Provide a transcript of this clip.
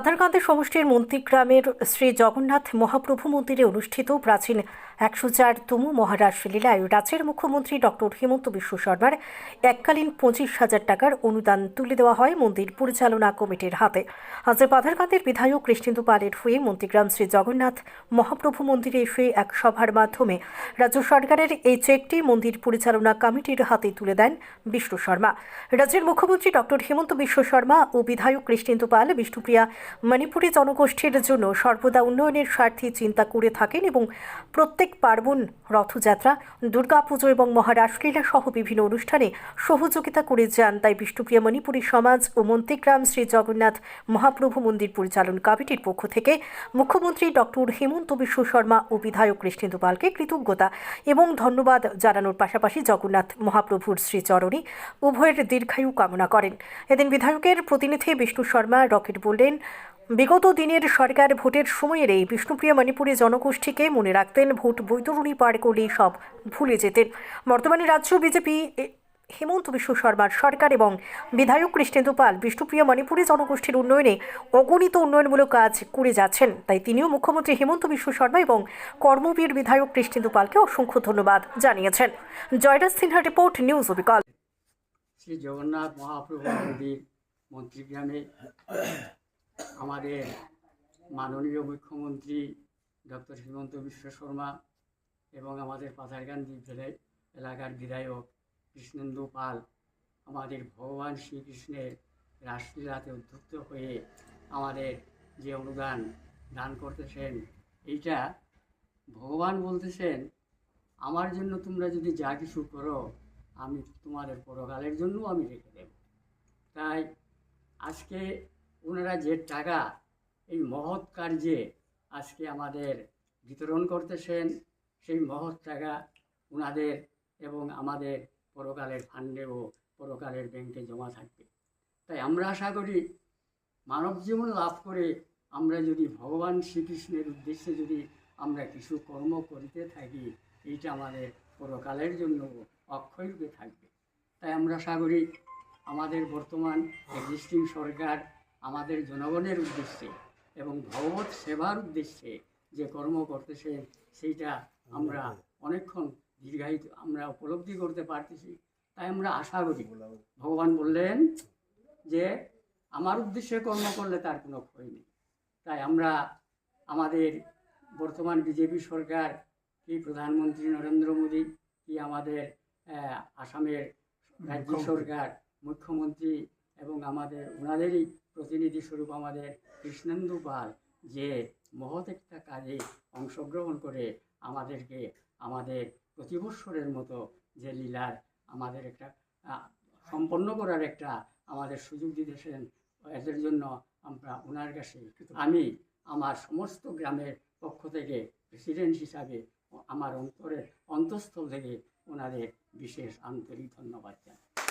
পাথারকান্দি সমষ্টির মন্ত্রীগ্রামের শ্রী জগন্নাথ মহাপ্রভু মন্দিরে অনুষ্ঠিত প্রাচীন একশো চারতম মহারাজ লীলায় রাজ্যের মুখ্যমন্ত্রী ডক্টর হিমন্ত বিশ্ব শর্মার এককালীন পঁচিশ হাজার টাকার অনুদান তুলে দেওয়া হয় মন্দির পরিচালনা কমিটির হাতে। আজ পাথারকান্দির বিধায়ক কৃষ্ণেন্দু পালের হয়ে মন্ত্রীগ্রাম শ্রী জগন্নাথ মহাপ্রভু মন্দিরে এসে এক সভার মাধ্যমে রাজ্য সরকারের এই চেকটি মন্দির পরিচালনা কমিটির হাতে তুলে দেন বিষ্ণু শর্মা। রাজ্যের মুখ্যমন্ত্রী ডক্টর হিমন্ত বিশ্ব শর্মা ও বিধায়ক কৃষ্ণেন্দু পাল, বিষ্ণুপ্রিয়া মণিপুরী জনগোষ্ঠীর জন্য সর্বদা উন্নয়নের স্বার্থে চিন্তা করে থাকেন এবং প্রত্যেক পার্বণ, রথযাত্রা, দুর্গাপুজো এবং মহারাষ্ট্রলীলা সহ বিভিন্ন অনুষ্ঠানে সহযোগিতা করে যান। তাই বিষ্ণুপ্রিয়া মণিপুরী সমাজ ও মন্ত্রীগ্রাম শ্রী জগন্নাথ মহাপ্রভু মন্দির পরিচালন কমিটির পক্ষ থেকে মুখ্যমন্ত্রী ডক্টর হেমন্ত বিশ্ব শর্মা ও বিধায়ক কৃষ্ণেন্দু পালকে কৃতজ্ঞতা এবং ধন্যবাদ জানানোর পাশাপাশি জগন্নাথ মহাপ্রভুর শ্রীচরণে উভয়ের দীর্ঘায়ু কামনা করেন। এদিন বিধায়কের প্রতিনিধি বিষ্ণু শর্মা রকেট বললেন বিগত দিনের সরকার ভোটের সময়ের এই বিষ্ণুপ্রিয়া মণিপুরী জনগোষ্ঠীকে মনে রাখতেন ভোট বৈতরণী পার করলেই সব ভুলে যেতেন। বর্তমানে রাজ্য বিজেপি হেমন্ত বিশ্ব শর্মার সরকার এবং বিধায়ক কৃষ্ণেন্দু পাল বিষ্ণুপ্রিয়া মণিপুরী জনগোষ্ঠীর উন্নয়নে অগণিত উন্নয়নমূলক কাজ করে যাচ্ছেন। তাই তিনিও মুখ্যমন্ত্রী হেমন্ত বিশ্ব শর্মা এবং কর্মবীর বিধায়ক কৃষ্ণেন্দু পালকে অসংখ্য ধন্যবাদ জানিয়েছেন। জয়রাজ সিনহা রিপোর্ট, নিউজ অবিকল শ্রী জগন্নাথ মহাপ্রভু মন্দির মন্ত্রীগ্রামে আমাদের মাননীয় মুখ্যমন্ত্রী ডক্টর হিমন্ত বিশ্ব শর্মা এবং আমাদের পাথারকান্দি জেলায় এলাকার বিধায়ক কৃষ্ণেন্দু পাল আমাদের ভগবান শ্রীকৃষ্ণের রাসলীলাতে উদ্যুক্ত হয়ে আমাদের যে অনুদান দান করতেছেন, এইটা ভগবান বলতেছেন, আমার জন্য তোমরা যদি যা কিছু করো, আমি তোমাদের পরকালের জন্য আমি রেখে দেব। তাই আজকে ওনারা যে টাকা, এই মহৎ কার্যে আজকে আমাদের বিতরণ করতেছেন, সেই মহৎ টাকা ওনাদের এবং আমাদের পরকালের ফান্ডে ও পরকালের ব্যাংকে জমা থাকবে। তাই আমরা আশা করি মানব জীবন লাভ করে আমরা যদি ভগবান শ্রীকৃষ্ণের উদ্দেশ্যে যদি আমরা কিছু কর্ম করিতে থাকি, এইটা আমাদের পরকালের জন্য অক্ষয়রূপে থাকবে। তাই আমরা আশা করি আমাদের বর্তমান এক্সিস্টিং সরকার আমাদের জনগণের উদ্দেশ্যে এবং ভগবত সেবার উদ্দেশ্যে যে কর্ম করতেছে, সেইটা আমরা অনেকক্ষণ দীর্ঘায়িত, আমরা উপলব্ধি করতে পারতেছি। তাই আমরা আশা করি, ভগবান বললেন যে আমার উদ্দেশ্যে কর্ম করলে তার কোনো ক্ষয় নেই। তাই আমরা আমাদের বর্তমান বিজেপি সরকার, কি প্রধানমন্ত্রী নরেন্দ্র মোদী, কি আমাদের আসামের রাজ্য সরকার, মুখ্যমন্ত্রী এবং আমাদের, ওনাদেরই প্রতিনিধি স্বরূপ আমাদের কৃষ্ণেন্দু পাল যে মহৎ একটা কাজে অংশগ্রহণ করে আমাদেরকে, আমাদের প্রতিবৎসরের মতো যে লীলার আমাদের একটা সম্পন্ন করার একটা আমাদের সুযোগ দিতেছেন, এদের জন্য আমরা ওনার কাছে আমি আমার সমস্ত গ্রামের পক্ষ থেকে প্রেসিডেন্ট হিসাবে আমার অন্তরের অন্তঃস্থল থেকে ওনাদের বিশেষ আন্তরিক ধন্যবাদ জানাই।